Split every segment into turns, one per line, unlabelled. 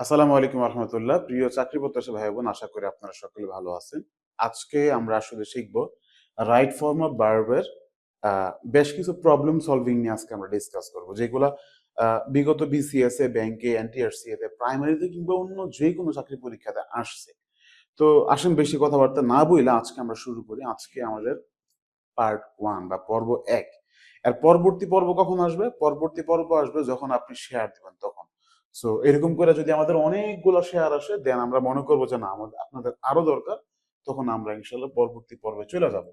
আসসালামু আলাইকুম রহমতুল্লাহ। প্রিয় চাকরি প্রত্যাশী ভাই বোন আশা করি আপনারা সকলে ভালো আছেন। আজকে আমরা আসলে শিখব রাইট ফর্ম অফ ভার্বের বেশ কিছু প্রবলেম সলভিং নিয়ে আজকে আমরা ডিসকাস করব, যেগুলো বিগত বিসিএস এ ব্যাংকে এনটিআরসি এতে প্রাইমারিতে কিংবা অন্য যে কোনো চাকরি পরীক্ষাতে আসছে। তো আসেন বেশি কথাবার্তা না বইলে আজকে আমরা শুরু করি। আজকে আমাদের পার্ট ওয়ান বা পর্ব এক। এর পরবর্তী পর্ব কখন আসবে? পরবর্তী পর্ব আসবে যখন আপনি শেয়ার দিবেন, তখন। সো এরকম করে যদি আমাদের অনেকগুলো শেয়ার আসে দেন আমরা মনে করব যে না, আমাদের, আপনাদের আরও দরকার। তখন আমরা ইনশাল্লাহ পরবর্তী পর্বে চলে যাব।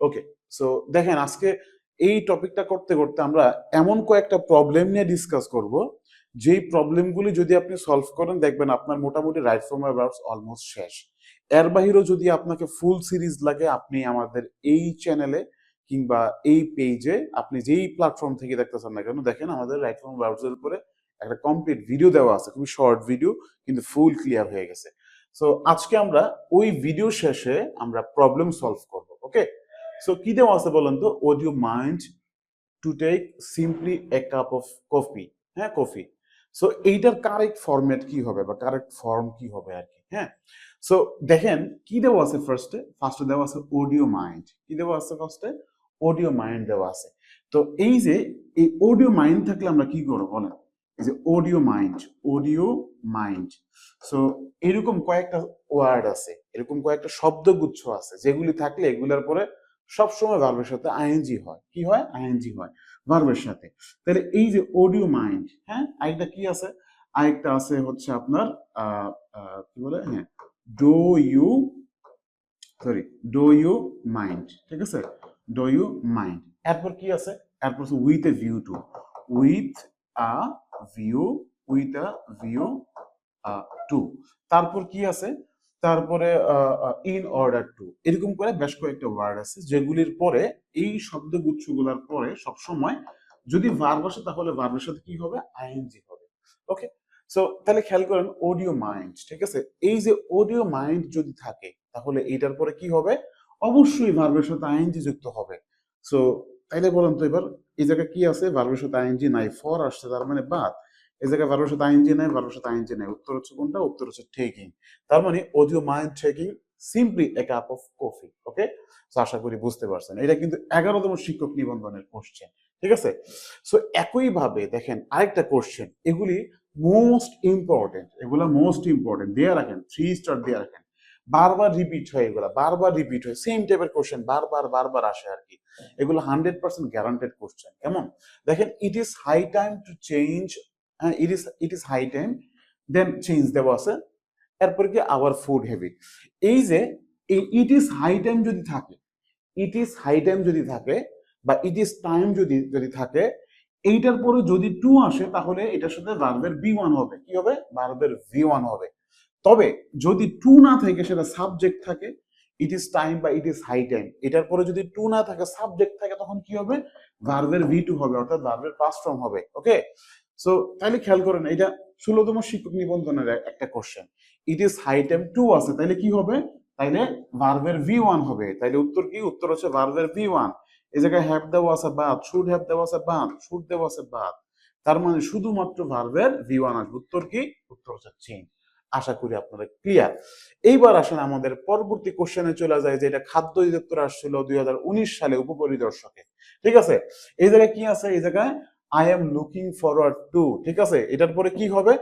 ওকে সো দেখেন আজকে এই টপিকটা করতে করতে আমরা এমন কয়েকটা প্রবলেম নিয়ে ডিসকাস করব। যেই প্রবলেমগুলি যদি আপনি সলভ করেন, দেখবেন আপনার মোটামুটি রাইট ফর্ম ভার্বস অলমোস্ট শেষ। এর বাহিরেও যদি আপনাকে ফুল সিরিজ লাগে, আপনি আমাদের এই চ্যানেলে কিংবা এই পেজে আপনি যেই প্ল্যাটফর্ম থেকে দেখতেছেন না কেন, দেখেন আমাদের রাইট ফর্ম ভার্বস এর উপরে একটা কমপ্লিট ভিডিও দেওয়া আছে, খুবই শর্ট ভিডিও কিন্তু ফুল ক্লিয়ার হয়ে গেছে। সো আজকে আমরা ওই ভিডিও শেষে আমরা প্রবলেম সলভ করব ওকে সো কি দেওয়া আছে বলেন তো? Would you mind to take simply a cup of coffee হ্যাঁ কফি সো এইটার কারেক্ট ফরম্যাট কি হবে বা কারেক্ট ফর্ম কি হবে আর কি হ্যাঁ? সো দেখেন, কি দেওয়া আছে ফার্স্টে ফার্স্টে দেওয়া আছে অডিও মাইন্ড কি দেওয়া আছে ফার্স্টে অডিও মাইন্ড দেওয়া আছে। তো এই যে, এই অডিও মাইন্ড থাকলে আমরা কি করব বলেন? যে would you mind would you mind so এরকম কয়েকটা ওয়ার্ড আছে, এরকম কয়েকটা শব্দগুচ্ছ আছে, যেগুলি থাকলে এগুলোর পরে সবসময় ভার্বের সাথে আইএনজি হয়। কি হয়? আইএনজি হয় ভার্বের সাথে। তাহলে এই যে অডিও মাইন্ড হ্যাঁ আরেকটা কি আছে? আরেকটা আছে হচ্ছে আপনার কি বলে? হ্যাঁ do you sorry do you mind ঠিক আছে? ডো ইউ মাইন্ড এরপর কি আছে? এরপর with a view to with a view with a view to তারপর কি আছে? তারপরে ইন অর্ডার টু এরকম করে বেশ কয়েকটা ওয়ার্ড আছে, যেগুলির পরে এই শব্দগুচ্ছগুলোর পরে সবসময় যদি ভার্ব আসে তাহলে ভার্বের সাথে কি হবে? আইএনজি হবে। ওকে সো তাহলে খেয়াল করেন অডিও মাইন্ড ঠিক আছে? এই যে অডিও মাইন্ড যদি থাকে, তাহলে এইটার পরে কি হবে? অবশ্যই ভার্বের সাথে আইএনজি যুক্ত হবে। সো তাইলে বলেন তো এবার, এই জায়গায় কি আছে? ভার্বের সাথে আইএনজি নাই, ফর আসছে, তার মানে বাদ। এই জায়গায় ভার্বের সাথে আইএনজি নাই, ভার্বের সাথে আইএনজি নাই। উত্তর হচ্ছে কোনটা? উত্তর হচ্ছে টেকিং তার মানে would you mind taking simply a cup of coffee okay আশা করি বুঝতে পারছেন। এটা কিন্তু এগারোতম শিক্ষক নিবন্ধনের কোশ্চেন ঠিক আছে? সো একইভাবে দেখেন আরেকটা কোশ্চেন এগুলি মোস্ট ইম্পর্টেন্ট এগুলা মোস্ট ইম্পর্টেন্ট দিয়ে রাখেন থ্রি স্টার দিয়ে রাখেন। বারবার রিপিট হয় এগুলা, বারবার রিপিট হয় সেম টাইপের কোশ্চেন বারবার বারবার আসে আর কি। এগুলো হান্ড্রেড পার্সেন্ট গ্যারান্টেড কোশ্চেন কেমন? দেখেন it is high time to change হ্যাঁ it is it is high time then change দেওয়া আছে, এরপর কি আওয়ার ফুড হ্যাবিট এই যে ইট ইজ হাই টাইম যদি থাকে ইট ইজ হাই টাইম যদি থাকে, বা ইট ইজ টাইম যদি যদি থাকে, এইটার পরে যদি টু আসে, তাহলে এটার সাথে ভার্বের বি ওয়ান হবে। কি হবে? ভার্বের ভি ওয়ান হবে। তবে যদি টু না থাকে, সেটা সাবজেক্ট থাকে ইট ইজ টাইম বা ইট ইজ হাই টাইম এটার পরে যদি টু না থাকে সাবজেক্ট থাকে, তখন কি হবে? ভার্বের ভি টু হবে, অর্থাৎ ভার্বের পাস্ট ফর্ম হবে ওকে সো তাহলে খেয়াল করেন, এটা ষোলোতম শিক্ষক নিবন্ধনের একটা question it is high time to আছে, তাইলে কি হবে? তাইলে ভার্বের ভি ওয়ান হবে। তাইলে উত্তর কি? উত্তর হচ্ছে ভার্বের ভি ওয়ান এই জায়গায় হ্যাভ দেওয়া আছে বাদ শুড হ্যাভ দেওয়া আছে বাদ শুড দেওয়া আছে বাদ তার মানে শুধুমাত্র ভার্বের ভি ওয়ান আসবে। উত্তর কি? উত্তর হচ্ছে চেঞ্জ আশা করি আপনারা ক্লিয়ার এইবার আসেন আমাদের পরবর্তী কোশ্চেনে চলে যায় যে এটা খাদ্য অধিদপ্তর আসছিল দুই সালে উপপরিদর্শকে। ঠিক আছে? এই জায়গায় কি আছে? এই জায়গায় I am looking forward to ঠিক আছে? এটার পরে কি হবে?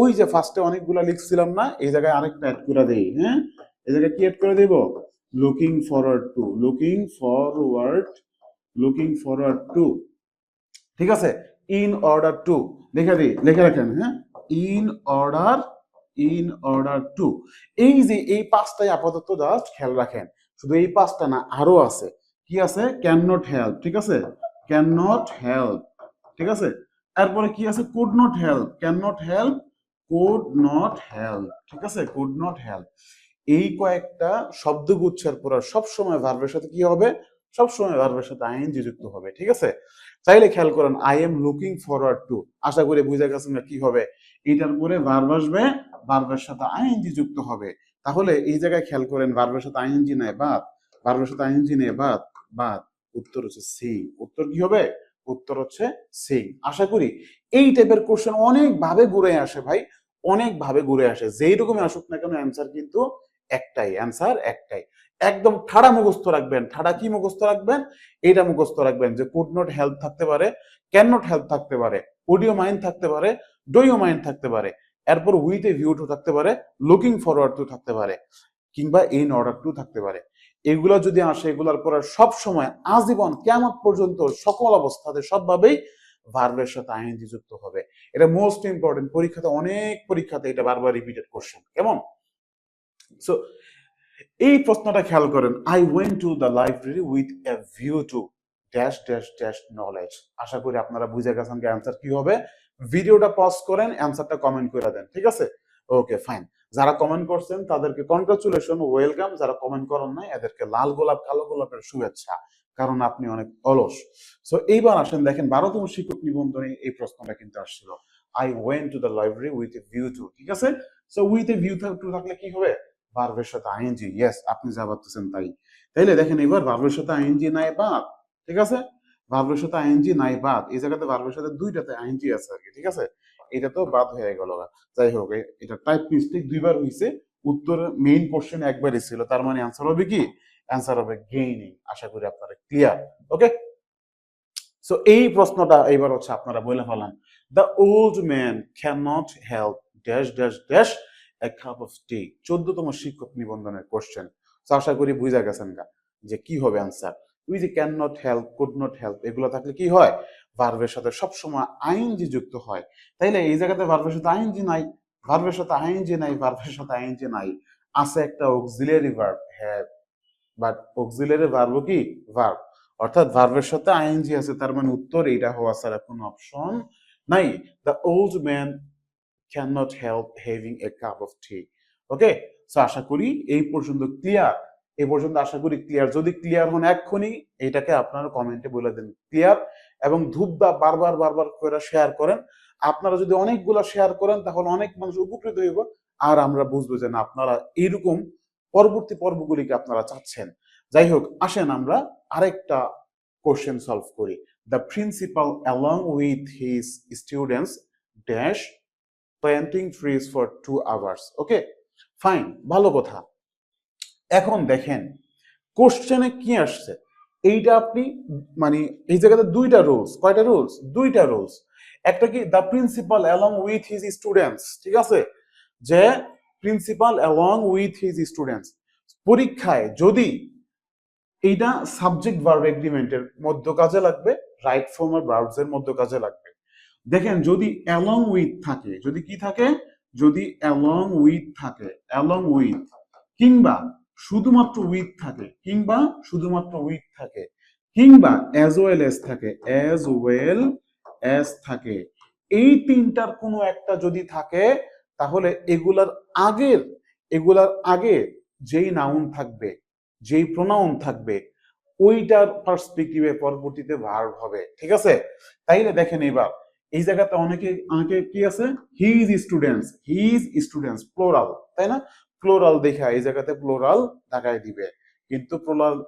ওই যে ফার্স্টে অনেকগুলা লিখছিলাম না, এই জায়গায় আরেকটা অ্যাড করে দেই হ্যাঁ? এই জায়গায় কি অ্যাড করে দেব? Looking forward to looking forward looking forward to ঠিক আছে? ইন অর্ডার টু লিখে দিই, লিখে রাখেন হ্যাঁ? In order in order to এই যে এই পাঁচটাই আপাতত জাস্ট খেয়াল রাখেন। শুধু এই পাঁচটা না, আরও আছে। কি আছে? ক্যান নট হেল্প ঠিক আছে? ক্যান নট হেল্প ঠিক আছে? তারপরে কি আছে? Could not help can not help could not help ঠিক আছে? কুড নট হেল্প এই কয়েকটা শব্দগুচ্ছের পর সবসময় ভার্বের সাথে কি হবে? সবসময় ভার্বের সাথে আইএনজি যুক্ত হবে, ঠিক আছে? চাইলে খেয়াল করেন I am looking forward to আশা করি বুঝে গেছেন কি হবে। এইটার পরে ভার্ব আসবে ভার্বের সাথে আইএনজি যুক্ত হবে। তাহলে এই জায়গায় খেয়াল করেন ভার্বের সাথে আইএনজি নেয় বাদ ভার্বের সাথে আইএনজি নেয় বাদ বাদ উত্তর হচ্ছে সি উত্তর কি হবে? উত্তর হচ্ছে সি আশা করি এই টাইপের কোশ্চেন অনেক ভাবে ঘুরে আসে ভাই অনেক ভাবে ঘুরে আসে। যেই রকমই আসুক না কেন অ্যান্সার কিন্তু একটাই অ্যান্সার একটাই। একদম ঠাড়া মুখস্থ রাখবেন। ঠাড়া কি মুখস্থ রাখবেন? এটা মুখস্থ রাখবেন যে কুড নট হেল্প থাকতে পারে ক্যান নট হেল্প থাকতে পারে অডিও মাইন্ড থাকতে পারে ডোইও মাইন্ড থাকতে পারে। এরপর উইথ এ ভিউ টু থাকতে পারে লুকিং ফরওয়ার্ড টু থাকতে পারে, কিংবা ইন অর্ডার টু থাকতে পারে। এগুলো যদি আসে, এগুলোর পরে সব সময় আজীবন কেমন পর্যন্ত সকল অবস্থাতে সবভাবেই ভার্বের সাথে আইএনজি যুক্ত হবে। এটা মোস্ট ইম্পর্টেন্ট পরীক্ষাতে অনেক পরীক্ষাতে এটা বারবার রিপিটেড কোশ্চেন কেমন? সো এই প্রশ্নটা খেয়াল করেন I went to the library with a view to dash dash dash knowledge আশা করি আপনারা বুঝে গেছেন কি অ্যান্সার কি হবে। ভিডিওটা পজ করেন অ্যান্সারটা কমেন্ট করে দেন, ঠিক আছে? ওকে ফাইন যারা কমেন্ট করছেন, তাদেরকে কনগ্রাচুলেশন ওয়েলকাম যারা কমেন্ট করেন নাই, এদেরকে লাল গোলাপ, কালো গোলাপের শুভেচ্ছা, কারণ আপনি অনেক অলস। সো এইবার আসেন, দেখেন, বারোতম শিক্ষক নিবন্ধনে এই প্রশ্নটা কিন্তু আসছিল। I went to the library with a view to ঠিক আছে? So with a view to থাকলে কি হবে? ভার্বের সাথে আইএনজি ইয়েস আপনি যা ভাবতেছেন তাই। তাইলে দেখেন এবার ভার্বের সাথে আইএনজি নাই বাদ ঠিক আছে? ভার্বের নাই বাদ। এই জায়গাতে দুইটাতে আছে আর কি, ঠিক আছে? এটা তো বাদ হয়ে গেল। যাই হোক এটা টাইপ মিস্টেক দুইবার উত্তর মেইন কোশ্চেন একবারই ছিল। তার মানে অ্যান্সার হবে কি? অ্যান্সার হবে গেইনিং আশা করি আপনারা ক্লিয়ার ওকে সো এই প্রশ্নটা এইবার হচ্ছে আপনারা বলে ফেলান। The old man can not help dash dash dash a cup of tea চোদ্দতম শিক্ষক নিবন্ধনের কোশ্চেন আশা করি বুঝা গেছেন গা, যে কি হবে answer we can not help could not help এগুলো থাকলে কি হয়? ভার্বের সাথে সবসময় আইনজি যুক্ত হয়। তাইলে এই জায়গাতে ভার্বের সাথে আইনজি নাই ভার্বের সাথে আইনজি নাই ভার্বের সাথে আইনজি নাই, আছে একটা auxiliary verb have but auxiliary verb কি? ভার্ব অর্থাৎ ভার্বের সাথে আইএনজি আছে, তার মানে উত্তর এইটা হওয়া ছাড়া কোনো অপশন নাই। The old man can not help having a cup of tea okay so আশা করি এই পর্যন্ত ক্লিয়ার এই পর্যন্ত আশা করি ক্লিয়ার যদি ক্লিয়ার হন এক্ষুনি, এইটাকে আপনারা কমেন্টে বলে দেন। ক্লিয়ার এবং ধূপদা বারবার বারবার করে শেয়ার করেন। আপনারা যদি অনেকগুলো শেয়ার করেন, তাহলে অনেক মানুষ উপকৃত হইব। আর আমরা বুঝব যে না, আপনারা এইরকম পরবর্তী পর্বগুলিকে আপনারা চাচ্ছেন। যাই হোক, আসেন আমরা আরেকটা কোশ্চেন সলভ করি। The principal along with his students dash planting trees for two hours okay fine ভালো কথা। এখন দেখেন কোশ্চেনে কি আসছে? এইটা আপনি মানে এই জায়গাতে দুইটা রুলস কয়টা রুলস দুইটা রুলস একটা কি the principal along with his students ঠিক আছে? যে principal along with his students পরীক্ষায় যদি এইটা সাবজেক্ট ভার্ব এগ্রিমেন্টের মধ্য কাজে লাগবে রাইট ফর্ম আর ভার্বস এর মধ্য কাজে লাগবে। দেখেন, যদি অ্যালং উইথ থাকে, যদি কি থাকে? যদি অ্যালং উইথ থাকে অ্যালং উইথ কিংবা শুধুমাত্র উইথ থাকে, কিংবা শুধুমাত্র উইথ থাকে, কিংবা অ্যাজ ওয়েল এস থাকে অ্যাজ ওয়েল অ্যাজ থাকে। এই তিনটার কোনো একটা যদি থাকে, তাহলে এগুলার আগের, এগুলার আগে যেই নাউন থাকবে, যেই প্রোনাউন থাকবে, ওইটার পার্সপেক্টিভে পরবর্তীতে ভার্ব হবে, ঠিক আছে? তাইলে দেখেন এবার, এই জায়গাতে অনেকে অনেকে কি আছে? His students his students plural তাই না? প্লোরাল দেখা এই জায়গাতে প্লোরাল দেখায় দিবে। কিন্তু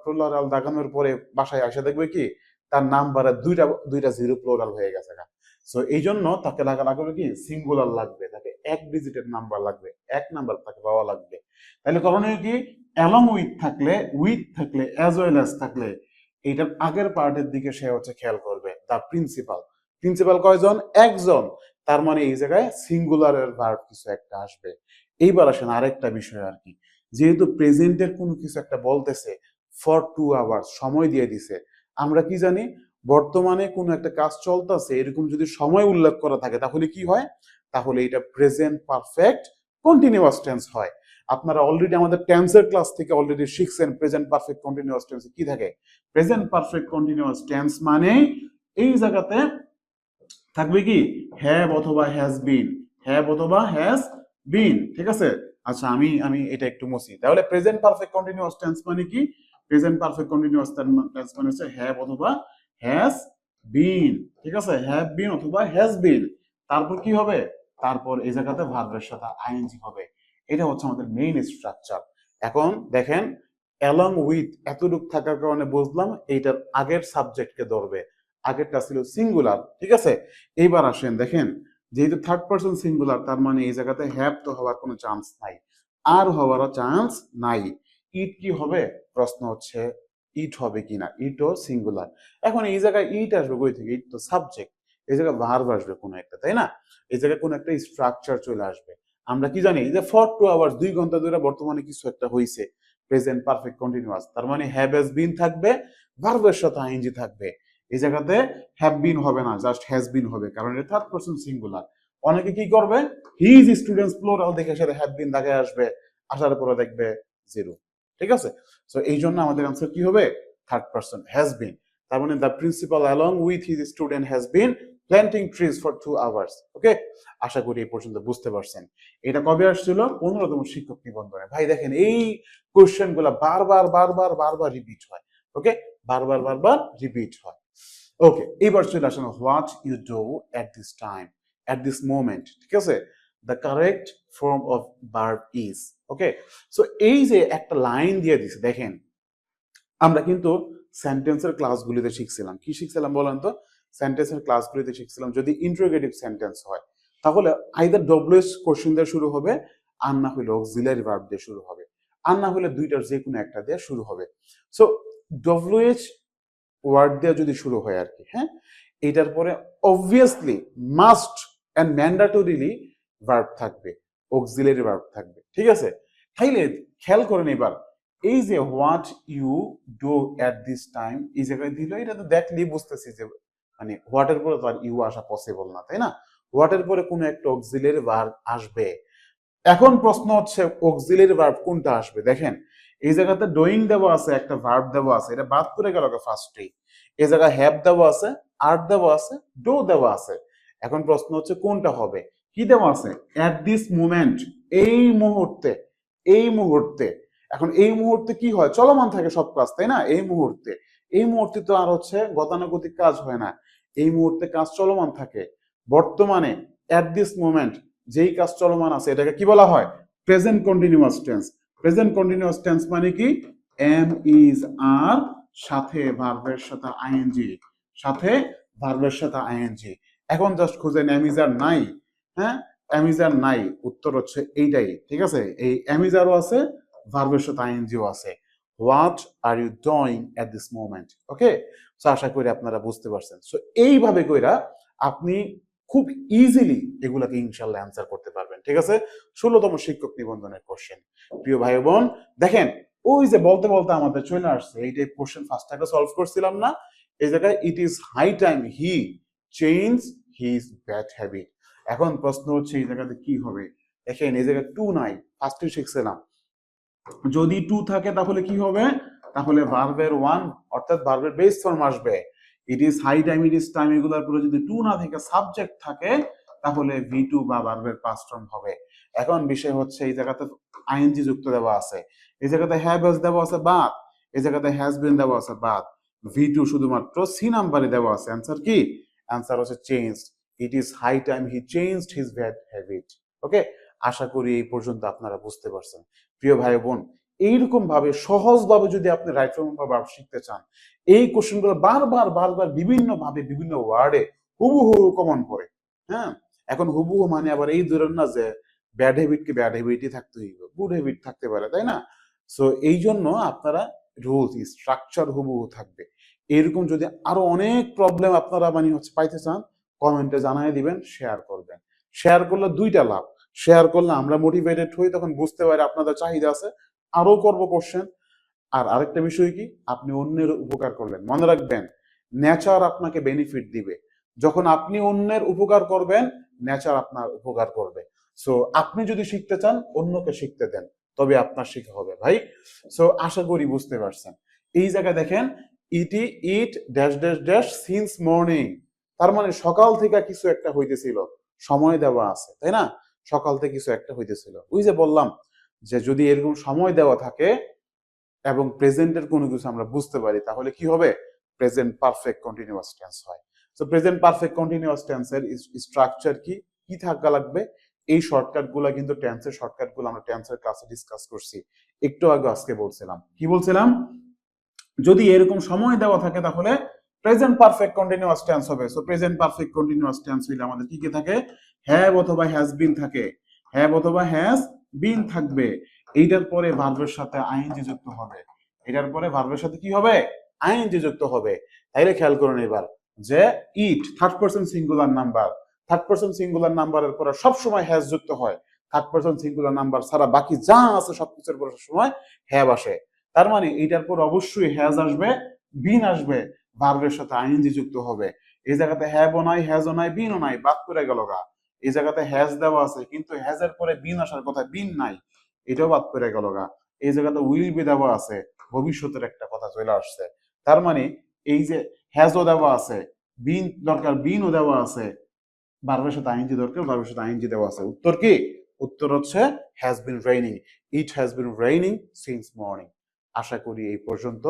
প্লোরাল দেখানোর পরে বাসায় আসে দেখবে কি, তার নাম্বারে দুইটা দুইটা জিরো প্লোরাল হয়ে গেছে সো এই জন্য তাকে লাগা লাগবে কি সিঙ্গুলার লাগবে, তাকে এক ডিজিটের নাম্বার লাগবে, এক নাম্বার তাকে পাওয়া লাগবে। তাহলে করণীয় কি অ্যালং উইথ থাকলে উইথ থাকলে অ্যাজ ওয়েল অ্যাজ থাকলে এইটার আগের পার্টের দিকে সে হচ্ছে খেয়াল করবে দ্য প্রিন্সিপাল প্রিন্সিপাল কয়জন? একজন। তার মানে এই জায়গায় সিঙ্গুলারের ভার্ব কিছু একটা আসবে। এইবার আসেন আরেকটা বিষয় আর কি। যেহেতু প্রেজেন্টের কোনো কিছু একটা বলতেছে ফর টু আওয়ার্স সময় দিয়ে দিছে, আমরা কি জানি বর্তমানে কোনো একটা কাজ চলতেছে, এরকম যদি সময় উল্লেখ করা থাকে, তাহলে কি হয়? তাহলে এটা প্রেজেন্ট পারফেক্ট কন্টিনিউয়াস টেন্স হয়। আপনারা অলরেডি আমাদের টেন্সের ক্লাস থেকে অলরেডি শিখছেন প্রেজেন্ট পারফেক্ট কন্টিনিউয়াস টেন্স কি থাকে? প্রেজেন্ট পারফেক্ট কন্টিনিউয়াস টেন্স মানে এই জায়গাতে থাকবে কি? হ্যাভ অথবা হ্যাজ বিন হ্যাভ অথবা হ্যাজ বিন, ঠিক আছে? আচ্ছা আমি আমি এটা একটু মুছি। তাহলে প্রেজেন্ট পারফেক্ট কন্টিনিউয়াস টেন্স মানে কি? প্রেজেন্ট পারফেক্ট কন্টিনিউয়াস টেন্স মানে হচ্ছে হ্যাভ অথবা হ্যাজ বিন ঠিক আছে? হ্যাভ বিন অথবা হ্যাজ বিন তারপর কি হবে? তারপর এই জায়গাতে ভার্বের সাথে আইএনজি হবে। এটা হচ্ছে আমাদের মেইন স্ট্রাকচার এখন দেখেন অ্যালং উইথ এতটুক থাকার কারণে বুঝলাম, এইটার আগের সাবজেক্টকে ধরবে। আগেরটা ছিল সিঙ্গুলার ঠিক আছে? এইবার আসেন, দেখেন যেহেতু থার্ড পার্সন সিঙ্গুলার তার মানে এই জায়গাতে হ্যাভ তো হওয়ার কোনো চান্স নাই। আর হওয়ারও চান্স নাই। ইট কি হবে? প্রশ্ন হচ্ছে ইট হবে কিনা ইটও সিঙ্গুলার এখন এই জায়গায় ইট আসবে কই থেকে? ইট তো সাবজেক্ট এই জায়গায় ভার্ব আসবে কোনো একটা, তাই না? এই জায়গায় কোনো একটা স্ট্রাকচার চলে আসবে। আমরা কি জানি? যে ফর টু আওয়ার্স দুই ঘণ্টা ধরে বর্তমানে কিছু একটা হয়েছে প্রেজেন্ট পারফেক্ট কন্টিনিউয়াস তার মানে হ্যাভ হ্যাজ বিন থাকবে ভার্বের সাথে আইএনজি থাকবে। এই জায়গাতে হ্যাভ বিন হবে না জাস্ট হ্যাজ বিন হবে, কারণ এটা থার্ড পারসন সিঙ্গুলার অনেকে কি করবে? হিজ স্টুডেন্টস প্লোরাল দেখে সাথে হ্যাভ বিন দেখে আসবে, আসার পরে দেখবে জিরো ঠিক আছে? সো এই জন্য আমাদের আনসার কি হবে? থার্ড পারসন হ্যাজ বিন তার মানে the principal along with his student has been planting trees for two hours okay আশা করি এই পর্যন্ত বুঝতে পারছেন। এটা কবে আসছিল? পনেরোতম শিক্ষক নিবন্ধনে। ভাই, দেখেন এই কোশ্চেনগুলা বারবার বারবার বারবার রিপিট হয় ওকে বারবার বারবার রিপিট হয়। ওকে এবার চলে আসেন what you do at this time at this moment ঠিক আছে? The correct form of verb is okay so এই যে একটা লাইন দিয়ে দিছে, দেখেন, আমরা কিন্তু সেন্টেন্সের ক্লাসগুলিতে শিখছিলাম। কি শিখছিলাম বলেন তো? সেন্টেন্সের ক্লাসগুলিতে শিখছিলাম। যদি ইন্ট্রোগেটিভ সেন্টেন্স হয়, তাহলে আইদার ডব্লিউএস কোশ্চেন দিয়ে শুরু হবে, আর না হলে অক্সিলারি ভার্ব দিয়ে শুরু হবে। আর না হলে দুইটার যে কোনো একটা দিয়ে শুরু হবে। সো ডব্লিউএইচ ওয়ার্ড দিয়ে যদি শুরু হয় আর কি হ্যাঁ? এটার পরে obviously must and mandatorily verb থাকবে অক্সিলারি ভার্ব থাকবে, ঠিক আছে? তাইলে খেয়াল করেন এবার, এই যে what you do at this time এই জায়গায় দিল, এটা তো দেখলেই বুঝতেছি যে মানে হোয়াটের পরে তো আর ইউ আসা পসিবল না, তাই না? হোয়াটের পরে কোনো একটা অক্সিলারি ভার্ব আসবে। এখন প্রশ্ন হচ্ছে অক্সিলারি ভার্ব কোনটা আসবে? দেখেন এই জায়গাতে ডোয়িং দেওয়া আছে, একটা ভার্ব দেওয়া আছে, এটা বাদ করে গেল ফার্স্টেই এই। জায়গায় হ্যাভ দেওয়া আছে আর্ট দেওয়া আছে ডো দেওয়া আছে। এখন প্রশ্ন হচ্ছে কোনটা হবে? কি দেওয়া আছে? অ্যাট দিস মুমেন্ট এই মুহূর্তে এই মুহূর্তে। এখন এই মুহূর্তে কি হয়? চলমান থাকে সব কাজ, তাই না? এই মুহূর্তে। এই মুহূর্তে তো আর হচ্ছে গতানুগতিক কাজ হয় না। এই মুহূর্তে কাজ চলমান থাকে। বর্তমানে অ্যাট দিস মুমেন্ট যেই কাজ চলমান আছে, এটাকে কি বলা হয়? Present continuous tense present continuous tense মানে কি? এম ইজ আর সাথে ভার্বের সাথে আইএনজি সাথে ভার্বের সাথে আইএনজি এখন জাস্ট খুঁজেন এম ইজ আর নাই। হ্যাঁ? অ্যামিজার নাই। উত্তর হচ্ছে এইটাই, ঠিক আছে? এই অ্যামিজারও আছে ভার্বের সাথে আইএনজিও আছে। What are you doing at this moment okay so আশা করি আপনারা বুঝতে পারছেন। সো এইভাবে কইরা আপনি খুব ইজিলি এগুলাকে ইনশাল্লাহ অ্যান্সার করতে পারবেন, ঠিক আছে? ষোলোতম শিক্ষক নিবন্ধনের কোশ্চেন প্রিয় ভাই বোন, দেখেন, ওই যে বলতে বলতে আমাদের চলে আসছে, এই টাইপ কোশ্চেন ফার্স্টটাকে সলভ করছিলাম না, এই জায়গায় it is high time he change his bad habit এখন প্রশ্ন হচ্ছে, এই জায়গাতে কি হবে? দেখেন, এই জায়গায় টু নাই ফার্স্টে শিখছিলাম। যদি টু থাকে তাহলে কি হবে? তাহলে ভার্বের ওয়ান অর্থাৎ ভার্বের বেস ফর্ম আসবে। It is high time it is time এগুলোর পরে যদি টু না থেকে সাবজেক্ট থাকে, তাহলে ভি টু বা ভার্বের পাস্ট হবে। এখন বিষয় হচ্ছে, এই জায়গাতে আইএনজি যুক্ত দেওয়া আছে। এই জায়গাতে হ্যাভ দেওয়া আছে বাদ এই জায়গাতে হ্যাজ বিন দেওয়া আছে বাদ ভি টু শুধুমাত্র সি নাম্বারে দেওয়া আছে। অ্যান্সার কি? অ্যান্সার হচ্ছে change it is high time he changed his bad habit okay আশা করি এই পর্যন্ত আপনারা বুঝতে পারছেন। প্রিয় ভাই বোন এইরকম ভাবে সহজভাবে যদি আপনি রাইট ফর্ম বা শিখতে চান, এই কোশ্চেনগুলো বারবার বারবার বিভিন্ন ভাবে বিভিন্ন ওয়ার্ডে হুবহু কমন করে হ্যাঁ? এখন হুবহু মানে আবার এই ধরেন না যে ব্যাড হ্যাবিটকে ব্যাড হ্যাবিটই থাকতে হইবে গুড হ্যাবিট থাকতে পারে, তাই না? সো এই জন্য আপনারা রুলস স্ট্রাকচার হুবহু থাকবে। এরকম যদি আরও অনেক প্রবলেম আপনারা মানে হচ্ছে পাইতে চান কমেন্টে জানাই দিবেন শেয়ার করবেন। শেয়ার করলে দুইটা লাভ। শেয়ার করলে আমরা মোটিভেটেড হই, তখন বুঝতে পারি আপনাদের চাহিদা আছে আরও করব কোশ্চেন আর আরেকটা বিষয় কি? আপনি অন্যের উপকার করলেন। মনে রাখবেন নেচার আপনাকে বেনিফিট দিবে। যখন আপনি অন্যের উপকার করবেন নেচার আপনার উপকার করবে। সো আপনি যদি শিখতে চান, অন্যকে শিখতে দেন। তবে আপনার শিখা হবে, ভাই। সো আশা করি বুঝতে পারছেন। এই জায়গায় দেখেন it it dash dash dash since morning তার মানে সকাল থেকে কিছু একটা হইতেছিল। সময় দেওয়া আছে, তাই না? সকাল থেকে কিছু একটা হইতেছিল। ওই যে বললাম যে যদি এরকম সময় দেওয়া থাকে এবং প্রেজেন্টের কোনো কিছু আমরা বুঝতে পারি, তাহলে কি হবে? প্রেজেন্ট পারফেক্ট কন্টিনিউয়াস টেন্স হয়। তো প্রেজেন্ট পারফেক্ট কন্টিনিউয়াস টেন্সের স্ট্রাকচার কি? কি থাকা লাগবে? এই শর্টকাটগুলা কিন্তু টেন্সের শর্টকাটগুলো আমরা টেন্সের ক্লাসে ডিসকাস করছি। একটু আগে আজকে বলছিলাম। কি বলছিলাম? যদি এরকম সময় দেওয়া থাকে তাহলে প্রেজেন্ট পারফেক্ট কন্টিনিউয়াস টেন্স হবে। So present perfect continuous tense হইলে আমাদের কি কি থাকে? হ্যাভ অথবা হ্যাজ বিন থাকে। হ্যাভ অথবা হ্যাজ বিন থাকবে। এইটার পরে ভার্বের সাথে আইএনজি যুক্ত হবে, এটার পরে ভার্বের সাথে কি হবে? আইএনজি যুক্ত হবে। তাইলে খেয়াল করুন এবার যে it third person singular number third person singular নাম্বারের পরে সবসময় হ্যাজ যুক্ত হয়। থার্ড পার্সন সিঙ্গুলার নাম্বার ছাড়া বাকি যা আছে সবকিছুর পরে সবসময় হ্যাভ আসে। তার মানে এইটার পর অবশ্যই হ্যাজ আসবে, বিন আসবে, ভার্বের সাথে আইএনজি যুক্ত হবে। এই জায়গাতে হ্যাভও নাই হ্যাজও নাই বিনও নাই, বাদ করে গেল গা। এই জায়গাতে হ্যাজ দেওয়া আছে, কিন্তু হ্যাজের পরে বিন আসার কথা, বিন নাই, এটাও বাদ করে গেল গা। এই জায়গাতে উইল বি দেওয়া আছে, ভবিষ্যতের একটা কথা চলে আসছে। তার মানে এই যে হ্যাজও দেওয়া আছে, বিন দরকার, বিনও দেওয়া আছে ভার্বের সাথে আইনজি দরকার ভার্বের সাথে আইনজি দেওয়া আছে। উত্তর কি? উত্তর হচ্ছে has been raining it has been raining since morning আশা করি এই পর্যন্ত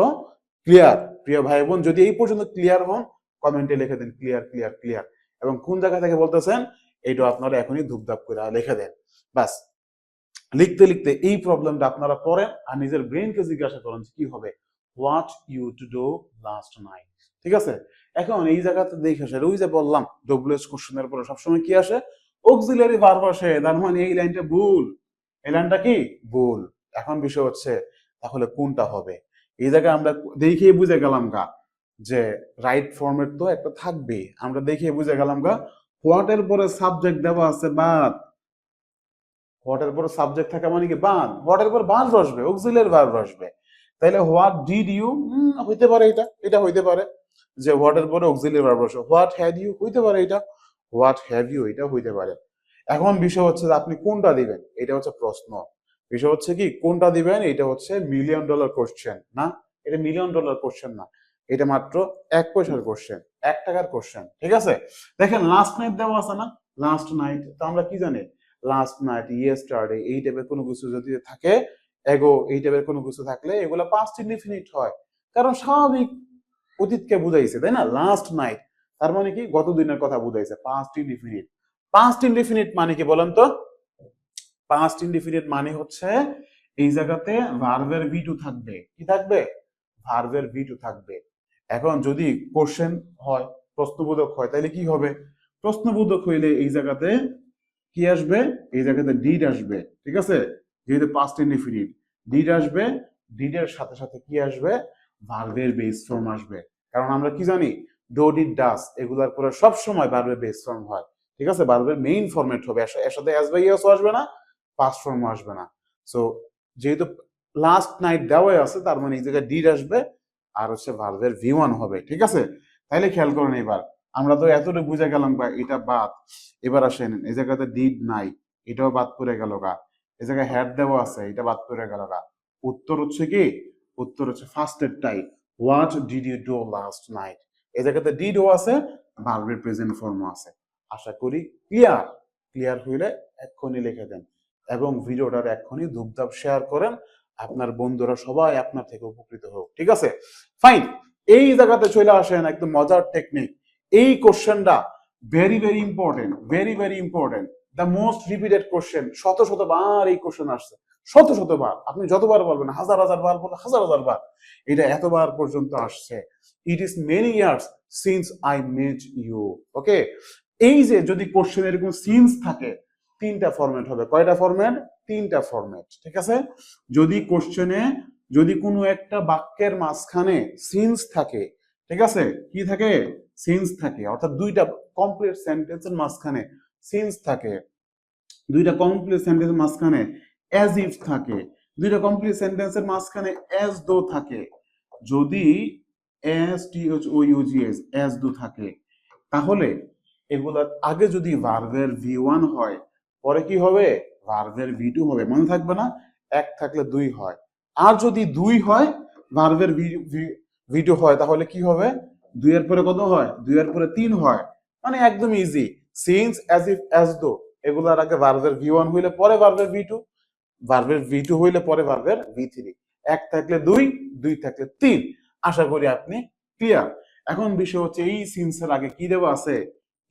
ক্লিয়ার প্রিয় ভাই বোন যদি এই পর্যন্ত ক্লিয়ার হন কমেন্টে লিখে দেন ক্লিয়ার ক্লিয়ার ক্লিয়ার এবং কোন জায়গা থেকে বলতেছেন? এইটা আপনারা এখনই ধূপধাপ করে লিখে দেন। বাস লিখতে লিখতে এই প্রবলেমটা আপনারা পড়েন আর নিজের ব্রেনকে জিজ্ঞাসা করেন কি হবে? What you to do last night ঠিক আছে? এখন এই জায়গাতে দেখে আসে ওই যে বললাম ডব্লিউএস কোশ্চেনের পরে সবসময় কি আসে? অক্সিলারি ভার্ব আসে, তার মানে এই লাইনটা ভুল। এই লাইনটা কি? ভুল। এখন বিষয় হচ্ছে, তাহলে কোনটা হবে? এই জায়গায় আমরা দেখিয়ে বুঝে গেলাম গা, যে রাইট ফর্মেট তো একটা থাকবে আমরা দেখিয়ে বুঝে গেলাম গা হোয়াট এর পরে সাবজেক্ট দেওয়া আছে বাদ হোয়াট এর পরে সাবজেক্ট থাকা মানে কি? বাদ হোয়াট এর পর ভার্ব আসবে অক্সিলারি ভার্ব আসবে তাইলে হোয়াট ডিড ইউ হইতে পারে এটা এটা হইতে পারে। যে হোয়াট এর পরে অক্সিলারি ভার্ব আসবে হোয়াট হ্যাড ইউ হইতে পারে এটা হোয়াট হ্যাভ ইউ এটা হইতে পারে। এখন বিষয় হচ্ছে যে আপনি কোনটা দিবেন? এটা হচ্ছে প্রশ্ন। বিষয় হচ্ছে কি? কোনটা দিবেন? এটা হচ্ছে মিলিয়ন ডলার কোশ্চেন না? এটা মিলিয়ন ডলার কোশ্চেন না। এটা মাত্র এক পয়সার কোশ্চেন এক টাকার কোশ্চেন ঠিক আছে? দেখেন লাস্ট নাইট দেওয়া আছে না? লাস্ট নাইট তো আমরা কি জানি? লাস্ট নাইট ইয়েস্টারডে এই টাইপের কোনো কিছু যদি থাকে এগো এই টাইপের কোনো কিছু থাকলে এগুলো পাস্ট ইনডিফিনিট হয়। কারণ স্বাভাবিক অতীতকে বুঝাইছে, তাই না? লাস্ট নাইট তার মানে কি? গত দিনের কথা বুঝাইছে পাস্ট ইনডিফিনিট পাস্ট ইনডিফিনিট মানে কি বলেন তো? পাস্ট ইনডিফিনিট মানে হচ্ছে এই জায়গাতে ভার্বের ভি টু থাকবে। কি থাকবে? ভার্বের ভি টু থাকবে। এখন যদি কোশ্চেন হয়, প্রশ্নবোধক হয় তাহলে কি হবে? প্রশ্নবোধক হইলে এই জায়গাতে কি আসবে? এই জায়গাতে ডিড আসবে, ঠিক আছে? যেহেতু পাস্ট ইনডিফিনিট ডিড আসবে ডিডের সাথে সাথে কি আসবে? ভার্বের বেস ফর্ম আসবে। কারণ আমরা কি জানি? ডো ডিড ডাস এগুলার পরে সব সময় ভার্বের বেস ফর্ম হয়, ঠিক আছে? ভার্বের মেইন ফরম্যাট হবে এর এর সাথে অ্যাজ বাই ইয়াসও আসবে না পাস্ট ফর্মও আসবে না। সো যেহেতু লাস্ট নাইট দেওয়াই আছে, তার মানে এই জায়গায় ডিড আসবে আর হচ্ছে ভার্বের ভি ওয়ান হবে, ঠিক আছে? তাইলে খেয়াল করেন এবার, আমরা তো এতটুকু বুঝে গেলাম বা এটা বাদ। এবার আসেন, এই জায়গাতে ডিড নাই, এটাও বাদ পড়ে গেল গা। এই জায়গায় হ্যাড দেওয়া আছে, এটা বাদ পড়ে গেল গা। উত্তর হচ্ছে কি? উত্তর হচ্ছে ফার্স্ট ফার্স্টের type what did you do last night এই জায়গাতে ডিড ও আছে ভার্বের প্রেজেন্ট ফর্মও আছে। আশা করি ক্লিয়ার ক্লিয়ার হইলে এক্ষুনি লিখে দেন। এবং ভিডিওটার এক্ষুনি ধূপধাপ শেয়ার করেন আপনার বন্ধুরা সবাই আপনার থেকে উপকৃত হোক, ঠিক আছে? ফাইন এই জায়গাতে চলে আসেন একদম মজার টেকনিক এই কোশ্চেনটা very very important very very important the most repeated question শত শতবার এই কোশ্চেন আসছে। শত শতবার আপনি যতবার বলবেন, হাজার হাজার বার বলবেন হাজার হাজার বার। এটা এতবার পর্যন্ত আসছে। It is many years since I met you okay এই যে যদি কোশ্চেন এরকম সিন্স থাকে তিনটা ফরম্যাট হবে। কয়টা ফরম্যাট তিনটা ফরম্যাট ঠিক আছে? যদি কোশ্চেনে যদি কোনো একটা বাক্যের মাঝখানে সিন্স থাকে, ঠিক আছে? কি থাকে? সিন্স থাকে। অর্থাৎ দুইটা কমপ্লিট সেন্টেন্সের মাঝখানে সিন্স থাকে। দুইটা কমপ্লিট সেন্টেন্সের মাঝখানে অ্যাজ ইফ থাকে। দুইটা কমপ্লিট সেন্টেন্সের মাঝখানে অ্যাজ দো থাকে। যদি S T H O U G S as though থাকে, তাহলে এগুলার আগে যদি ভার্ভের ভি ওয়ান হয় পরে কি হবে? ভার্ভের ভি টু হবে। মনে থাকবে না? এক থাকলে দুই হয়। আর যদি দুই হয় ভার্ভের ভি টু হয়, তাহলে কি হবে? দুই এর পরে কত হয়? দুই এর পরে তিন হয়। মানে একদম easy since as if as though এগুলার আগে ভার্ভের ভি ওয়ান হইলে পরে ভার্ভের ভি টু ভার্ভের ভি টু হইলে পরে ভার্ভের ভি থ্রি এক থাকলে দুই দুই থাকলে তিন। আশা করি আপনি ক্লিয়ার এখন বিষয় হচ্ছে, এই সিন্সের আগে কি দেওয়া আছে?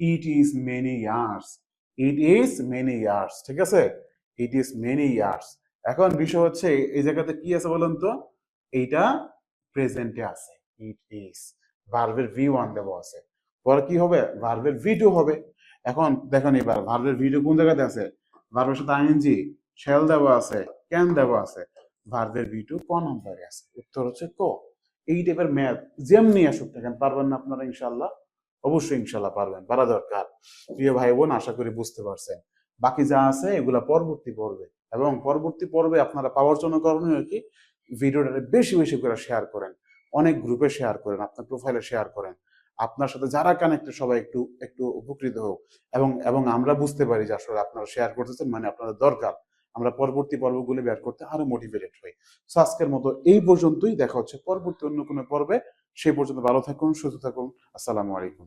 It is many years it is many years ঠিক আছে? ইট ইজ মেনি ইয়ার্স এখন বিষয় হচ্ছে, এই জায়গাতে কি আছে বলুন তো? এইটা প্রেজেন্টে আছে। ইট ইজ ভার্বের ভি ওয়ান দেওয়া আছে। পরে কি হবে? ভার্বের ভি টু হবে। এখন দেখেন এবার ভার্বের ভিডিও কোন জায়গাতে আছে? ভার্বের সাথে আইএনজি শেল দেওয়া আছে ক্যান দেওয়া আছে। ভার্বের ভিডিও ক নম্বরে আছে? উত্তর হচ্ছে ক। এই টাইপের ম্যাথ যেমনি আসুক দেখেন পারবেন না আপনারা ইনশাল্লাহ অবশ্যই ইনশাল্লাহ পারবেন, পারা দরকার। প্রিয় ভাই বোন, আশা করি বুঝতে পারছেন। বাকি যা আছে এগুলা পরবর্তী পর্বে এবং পরবর্তী পর্বে আপনারা পাওয়ার জন্য করণীয় কি? ভিডিওটা বেশি বেশি করে শেয়ার করেন, অনেক গ্রুপে শেয়ার করেন, আপনার প্রোফাইলে শেয়ার করেন। আপনার সাথে যারা কানেক্টেড সবাই একটু একটু উপকৃত হোক এবং এবং আমরা বুঝতে পারি যে আসলে আপনারা শেয়ার করতেছেন মানে আপনাদের দরকার। আমরা পরবর্তী পর্বগুলো বের করতে আরও মোটিভেটেড হই। সো আজকের মতো এই পর্যন্তই। দেখা হচ্ছে পরবর্তী অন্য কোনো পর্বে। সেই পর্যন্ত ভালো থাকুন, সুস্থ থাকুন। আসসালামু আলাইকুম।